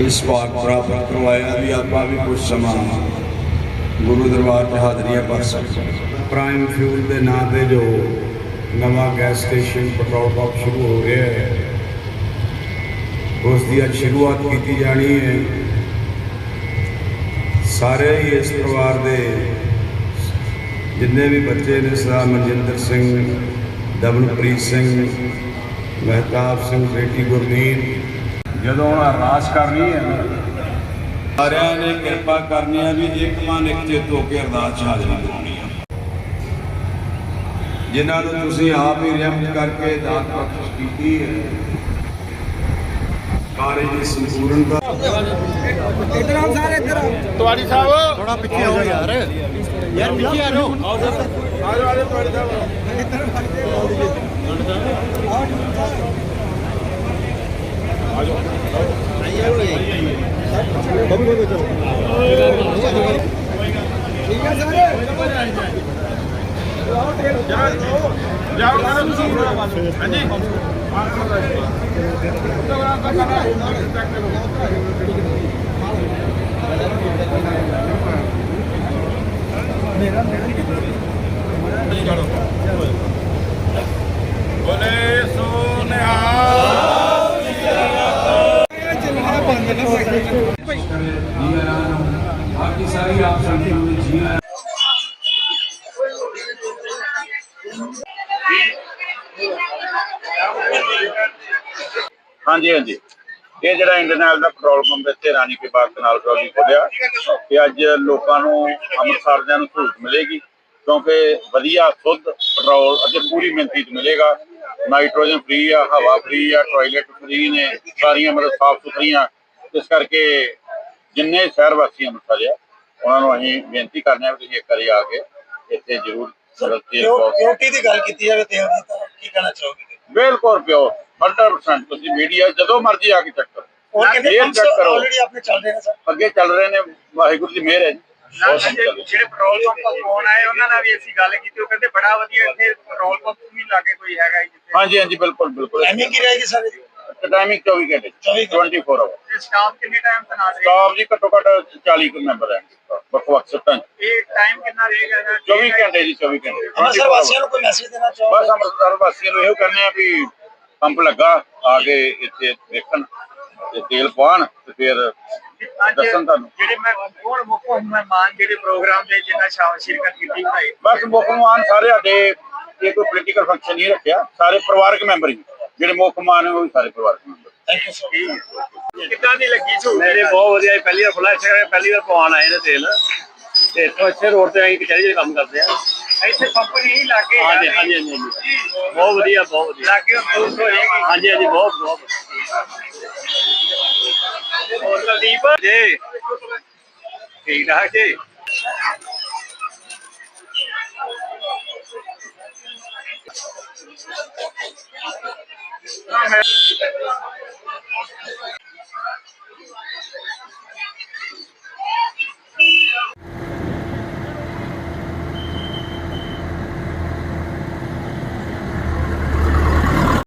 ਇਸ ਭਾਗ ਪ੍ਰਾਪਤ ਕਰਵਾਇਆ ਵੀ ਆਪਾਂ ਵੀ ਕੁਝ ਸਮਾਂ ਗੁਰੂ ਦਰਬਾਰ 'ਚ ਹਾਜ਼ਰੀਆਂ ਭਰ ਸਕੀਏ ਪ੍ਰਾਈਮ ਫਿਊਲ ਦੇ ਨਾਂ ਤੇ ਜੋ ਨਵਾਂ ਗੈਸ ਸਟੇਸ਼ਨ ਪੈਟਰੋਲ ਪੰਪ ਸ਼ੁਰੂ ਹੋ ਗਿਆ ਹੈ, ਉਸ ਦੀ ਅੱਜ ਸ਼ੁਰੂਆਤ ਕੀਤੀ ਜਾਣੀ ਹੈ। ਸਾਰੇ ਹੀ ਇਸ ਪਰਿਵਾਰ ਦੇ ਜਿੰਨੇ ਵੀ ਬੱਚੇ ਨੇ ਸਾ ਮਨਜਿੰਦਰ ਸਿੰਘ ਦਮਨਪ੍ਰੀਤ ਸਿੰਘ, ਮਹਿਤਾਬ ਸਿੰਘ ਬੇਟੀ ਗੁਰਮੀਤ ਜਦੋਂ ਉਹਨਾਂ ਅਰਦਾਸ ਕਰਨੀ ਹੈ ਸਾਰਿਆਂ ਨੇ ਕਿਰਪਾ ਕਰਨੀ ਹੈ ਵੀ ਇੱਕ ਮਨ ਇੱਕ ਚਿੱਤ ਹੋ ਕੇ ਅਰਦਾਸ ਹਾਜ਼ਰੀ ਦਿਵਾਉਣੀ ਆ। ਜਿਨ੍ਹਾਂ ਨੂੰ ਤੁਸੀਂ ਆਪ ਹੀ ਰਹਿਮਤ ਕਰਕੇ ਦਾਤ ਬਖਸ਼ ਕੀਤੀ ਹੈ ਕਾਰਜ ਦੀ ਸੰਪੂਰਨਤਾ ਤੁਹਾਡੀ ਸਾਹਿਬ। ਥੋੜਾ ਪਿੱਛੇ ਆਓ ਯਾਰ। ਯਾਰ ਪਿੱਛੇ ਆ ਜਾਓ। ਜਾਓ ਹਾਂਜੀ ਬੋਲੇ ਸੋ ਨਿਹਾਲ ਬਾਕੀ ਸਾਰੀ ਆਪ ਸੰਗਤ ਨੂੰ ਜੀ ਆਇਆਂ। ਹਾਂਜੀ ਹਾਂਜੀ। ਇਹ ਜਿਹੜਾ ਇੰਡੀਅਨ ਆਇਲ ਦਾ ਪੈਟਰੋਲ ਪੰਪ ਇੱਥੇ ਰਾਣੀ ਕੇ ਬਾਗ ਕਨਾਲ ਕਲੋਨੀ ਖੋਲਿਆ ਤੇ ਅੱਜ ਲੋਕਾਂ ਨੂੰ ਅੰਮ੍ਰਿਤਸਰ ਨੂੰ ਸਹੂਲਤ ਮਿਲੇਗੀ, ਕਿਉਂਕਿ ਵਧੀਆ ਸ਼ੁੱਧ ਪੈਟਰੋਲ ਅਤੇ ਪੂਰੀ ਮਿਹਨਤੀ ਚ ਮਿਲੇਗਾ। ਨਾਈਟ੍ਰੋਜਨ ਫ੍ਰੀ ਆ, ਹਵਾ ਫ੍ਰੀ ਆ ਟਾਇਲਟ ਫ੍ਰੀ ਨੇ, ਸਾਰੀਆਂ ਮਤਲਬ ਸਾਫ਼ ਸੁਥਰੀਆਂ। ਇਸ ਕਰਕੇ ਜਿੰਨੇ ਸ਼ਹਿਰ ਵਾਸੀ ਅੰਮ੍ਰਿਤਸਰ ਆ, ਉਹਨਾਂ ਨੂੰ ਅਸੀਂ ਬੇਨਤੀ ਕਰਦੇ ਹਾਂ ਵੀ ਤੁਸੀਂ ਇੱਕ ਵਾਰੀ ਆ ਕੇ ਇੱਥੇ ਜ਼ਰੂਰ ਮਤਲਬ ਤੇਲ ਪਾਓ ਦੀ ਗੱਲ ਕੀਤੀ ਜਾਵੇ ਤੇਲ ਕੀ ਕਹਿਣਾ ਚਾਹੋਗੇ? ਬਿਲਕੁਲ ਪਿਓ 100% ਤੁਸੀਂ ਮੀਡੀਆ ਜਦੋਂ ਮਰਜ਼ੀ ਆ ਕੇ ਚੈੱਕ ਕਰੋ। ਹੋਰ ਕਰੋ। ਆਲਰੇਡੀ ਆਪਣੇ ਚੱਲ ਰਹੇ ਨੇ ਸਰ। ਅੱਗੇ ਚੱਲ ਰਹੇ ਨੇ ਵਾਹਿਗੁਰੂ ਦੀ ਮਿਹਰ ਹੈ ਜੀ। ਜਿਹੜੇ ਪੈਟਰੋਲ ਪੰਪ ਤੋਂ ਫੋਨ ਆਏ ਉਹਨਾਂ ਨਾਲ ਵੀ ਅਸੀਂ ਗੱਲ ਕੀਤੀ ਉਹ ਕਹਿੰਦੇ ਬੜਾ ਵਧੀਆ ਇੱਥੇ ਪੈਟਰੋਲ ਪੰਪ ਵੀ ਲਾਗੇ ਕੋਈ ਹੈਗਾ ਜੀ ਜਿੱਥੇ। ਹਾਂਜੀ ਹਾਂਜੀ ਬਿਲਕੁਲ ਬਿਲਕੁਲ। ਟਾਈਮਿੰਗ ਕੀ ਰਹੇਗੀ ਸਰ? ਟਾਈਮਿੰਗ 24 ਘੰਟੇ 24 24 ਆਵਰ ਤੇ ਸਟਾਫ ਕਿੰਨੇ ਟਾਈਮ ਤਨਾਤ ਰਹੇ? ਸਟਾਫ ਜੀ ਘੱਟੋ ਘੱਟ 40 ਕੁ ਮੈਂਬਰ ਹੈ ਵੱਖ ਵੱਖ ਸਿੱਟਾਂ। ਇਹ ਟਾਈਮ ਕਿੰਨਾ ਰਹੇਗਾ ਇਹਦਾ? 24 ਘੰਟੇ ਜੀ 24 ਘੰਟੇ। ਅੰਮ੍ਰਿਤਸਰ 24 ਵਾਸੀਆਂ ਨੂੰ ਕੋਈ ਮੈਸੇਜ ਦੇਣਾ ਬਸ ਚਾਹੋਗੇ ਅੰਮ੍ਰਿਤਸਰ ਵਾਸੀਆਂ ਨੂੰ ਇਹੋ ਕਹਿੰਦੇ ਆ ਵੀ ਪੰਪ ਲੱਗਾ ਆ ਕੇ ਇੱਥੇ ਦੇਖਣ ਤੇ ਤੇਲ ਪਾਣ ਤੇ ਫਿਰ ਅੱਜ ਦੱਸਣ ਤੁਹਾਨੂੰ। ਜਿਹੜੇ ਮੈਂ ਕੋਣ ਮੁੱਖ ਮਹਿਮਾਨ ਜਿਹੜੇ ਪ੍ਰੋਗਰਾਮ ਦੇ ਜਿੰਨਾ ਸ਼ਾਮ ਸ਼ਿਰਕਤ ਕੀਤੀ ਬਣਾਈ। ਬਸ ਮੁੱਖ ਮਹਿਮਾਨ ਸਾਰੇ ਸਾਡੇ ਇਹ ਕੋਈ ਪੋਲੀਟੀਕਲ ਫੰਕਸ਼ਨ ਨਹੀਂ ਰੱਖਿਆ ਸਾਰੇ ਪਰਿਵਾਰਕ ਮੈਂਬਰ ਹੀ। ਜਿਹੜੇ ਮੁੱਖ ਮਹਿਮਾਨ ਨੇ ਉਹ ਵੀ ਸਾਰੇ ਪਰਿਵਾਰਕ ਮੈਂਬਰ। ਥੈਂਕ ਯੂ ਸਰ ਕਿੱਦਾਂ ਦੀ ਲੱਗੀ ਸਹੂਲਤ ਮੇਰੇ ਬਹੁਤ ਵਧੀਆ। ਪਹਿਲੀ ਵਾਰ ਖੁੱਲਾ ਇੱਥੇ ਪਹਿਲੀ ਵਾਰ ਪਵਾਉਣ ਆਏ ਨੇ ਤੇਲ। ਤੇ ਇੱਥੋਂ ਇੱਥੇ ਰੋਡ ਤੇ ਅਸੀਂ ਕਚਹਿਰੀ ਦੇ ਕੰਮ ਕਰਦੇ ਆ। ਇੱਥੇ ਪੰਪ ਨਹੀਂ ਲਾਗੇ ਹਾਂਜੀ ਹਾਂਜੀ ਹਾਂਜੀ। ਬਹੁਤ ਵਧੀਆ। ਬਹੁਤ ਵਧੀਆ ਲਾਗੇ ਸਹੂਲਤ ਹੋ ਜਾਏਗੀ ਹਾਂਜੀ ਹਾਂਜੀ ਬਹੁਤ ਬਹੁਤ ਹੋਰ ਕੁਲਦੀਪ? ਜੀ। ਠੀਕ ਠਾਕ ਜੀ? है